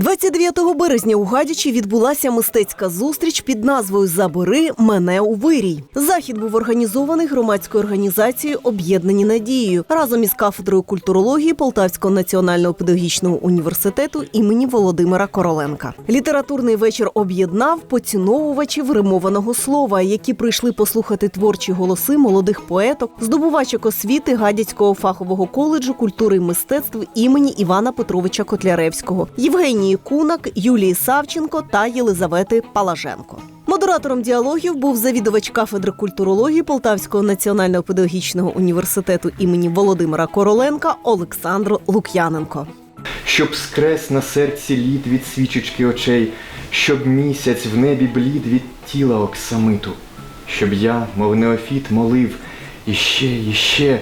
29 березня у Гадячі відбулася мистецька зустріч під назвою Забери мене у вирій. Захід був організований громадською організацією Об'єднані надією разом із кафедрою культурології Полтавського національного педагогічного університету імені Володимира Короленка. Літературний вечір об'єднав поціновувачів римованого слова, які прийшли послухати творчі голоси молодих поеток, здобувачок освіти Гадяцького фахового коледжу культури і мистецтв імені Івана Петровича Котляревського, Євгенії Кунак, Юлії Савченко та Єлизавети Палаженко. Модератором діалогів був завідувач кафедри культурології Полтавського національного педагогічного університету імені Володимира Короленка Олександр Лук'яненко. щоб скрес на серці лід від свічечки очей, щоб місяць в небі блід від тіла оксамиту, щоб я, мов неофіт, молив іще, іще,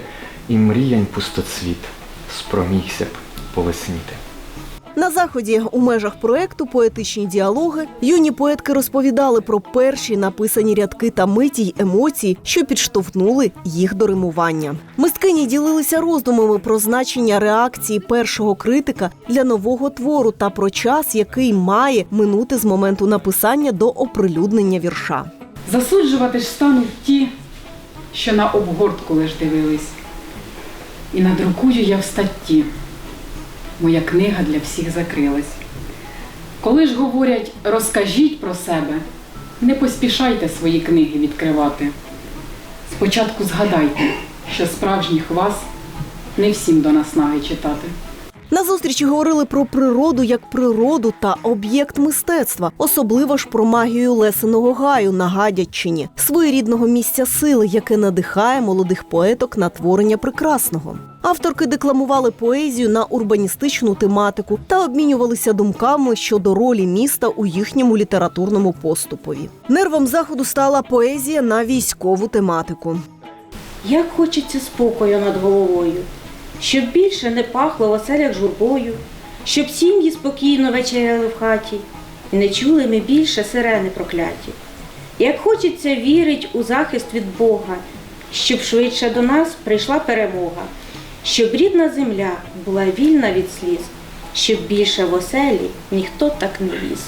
і мріянь пустоцвіт спромігся б повесніти. На заході у межах проекту Поетичні діалоги юні поетки розповідали про перші написані рядки та миті й емоції, що підштовхнули їх до римування. Мисткині ділилися роздумами про значення реакції першого критика для нового твору та про час, який має минути з моменту написання до оприлюднення вірша. Засуджувати ж стануть ті, що на обгортку лиш дивились. І надрукую я в статті. Моя книга для всіх закрилась. Коли ж говорять, розкажіть про себе, не поспішайте свої книги відкривати. Спочатку згадайте, що справжніх вас не всім до наснаги читати. На зустрічі говорили про природу як природу та об'єкт мистецтва, особливо ж про магію Лесиного гаю на Гадячині, своєрідного місця сили, яке надихає молодих поеток на творення прекрасного. Авторки декламували поезію на урбаністичну тематику та обмінювалися думками щодо ролі міста у їхньому літературному поступові. Нервом заходу стала поезія на військову тематику. Як хочеться спокою над головою, щоб більше не пахло в оселях журбою, щоб сім'ї спокійно вечеряли в хаті, і не чули ми більше сирени прокляті. Як хочеться вірить у захист від Бога, щоб швидше до нас прийшла перемога, щоб рідна земля була вільна від сліз, щоб більше в оселі ніхто так не ліз.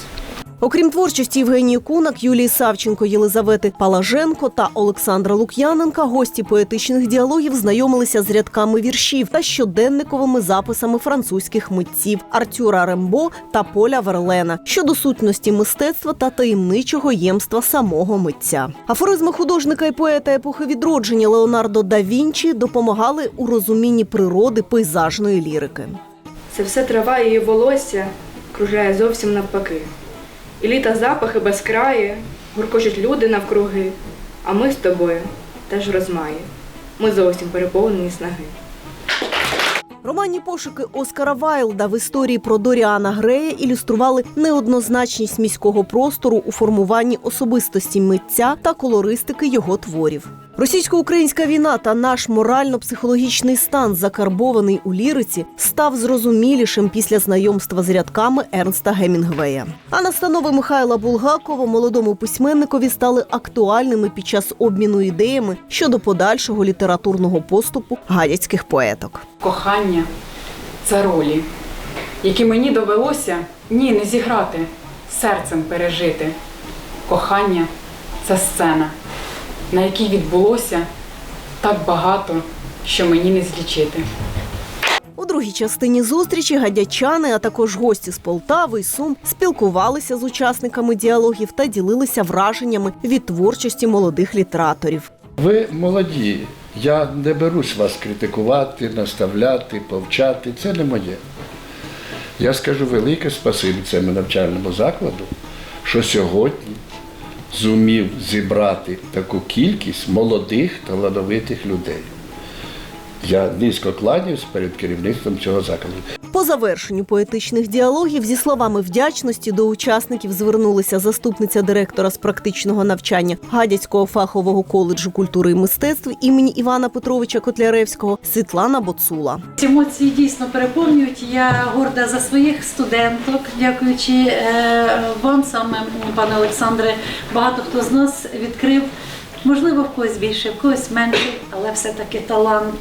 Окрім творчості Євгенії Кунак, Юлії Савченко, Єлизавети Палаженко та Олександра Лук'яненка, гості поетичних діалогів знайомилися з рядками віршів та щоденниковими записами французьких митців Артюра Рембо та Поля Верлена щодо сутності мистецтва та таємничого ємства самого митця. Афоризми художника і поета епохи відродження Леонардо да Вінчі допомагали у розумінні природи пейзажної лірики. Це все трава і волосся кружляє зовсім навпаки. І літа запахи безкраї, гуркочуть люди навкруги, а ми з тобою теж розмаї. Ми зовсім переповнені снаги. Романні пошуки Оскара Вайлда в історії про Доріана Грея ілюстрували неоднозначність міського простору у формуванні особистості митця та колористики його творів. Російсько-українська війна та наш морально-психологічний стан, закарбований у ліриці, став зрозумілішим після знайомства з рядками Ернста Гемінгвея. А настанови Михайла Булгакова молодому письменникові стали актуальними під час обміну ідеями щодо подальшого літературного поступу гадяцьких поеток. Кохання це ролі, які мені довелося ні не зіграти, серцем пережити. Кохання це сцена, на якій відбулося так багато, що мені не злічити. У другій частині зустрічі гадячани, а також гості з Полтави і Сум спілкувалися з учасниками діалогів та ділилися враженнями від творчості молодих літераторів. Ви молоді. Я не берусь вас критикувати, наставляти, повчати. Це не моє. Я скажу велике спасибі цьому навчальному закладу, що сьогодні зумів зібрати таку кількість молодих талановитих людей. Я низько кланяюсь перед керівництвом цього закладу. Завершенню поетичних діалогів зі словами вдячності до учасників звернулася заступниця директора з практичного навчання Гадяцького фахового коледжу культури і мистецтв імені Івана Петровича Котляревського Світлана Боцула. Ці емоції дійсно переповнюють. Я горда за своїх студенток, дякуючи е, вам саме, пане Олександре. Багато хто з нас відкрив, можливо, в когось більше, в когось менше, але все-таки талант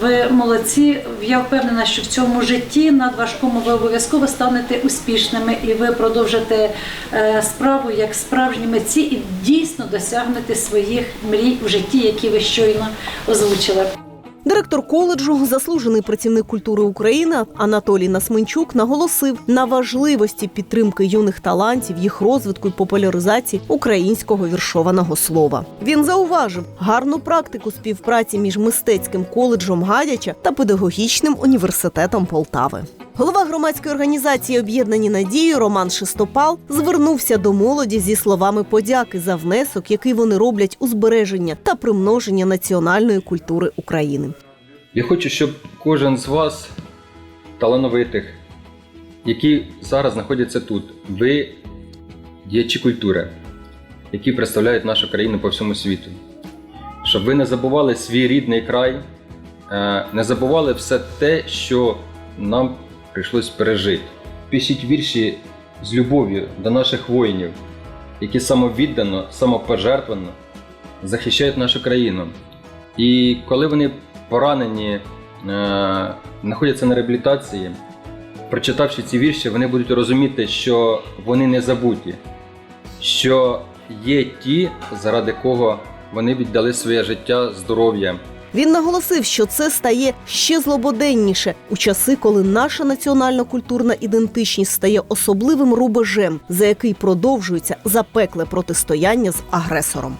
Ви молодці. Я впевнена, що в цьому житті надважкому ви обов'язково станете успішними і ви продовжите е, справу як справжні митці і дійсно досягнете своїх мрій в житті, які ви щойно озвучили. Директор коледжу, заслужений працівник культури України Анатолій Насменчук наголосив на важливості підтримки юних талантів, їх розвитку і популяризації українського віршованого слова. Він зауважив гарну практику співпраці між мистецьким коледжем Гадяча та педагогічним університетом Полтави. Голова громадської організації Об'єднані надії Роман Шестопал звернувся до молоді зі словами подяки за внесок, який вони роблять у збереження та примноження національної культури України. Я хочу, щоб кожен з вас, талановитих, які зараз знаходяться тут, ви діячі культури, які представляють нашу країну по всьому світу. Щоб ви не забували свій рідний край, е, не забували все те, що нам прийшлось пережити. Пишіть вірші з любов'ю до наших воїнів, які самовіддано, самопожертвенно захищають нашу країну. І коли вони поранені, е, знаходяться на реабілітації, прочитавши ці вірші, вони будуть розуміти, що вони не забуті, що є ті, заради кого вони віддали своє життя, здоров'я. Він наголосив, що це стає ще злободенніше у часи, коли наша національна культурна ідентичність стає особливим рубежем, за який продовжується запекле протистояння з агресором.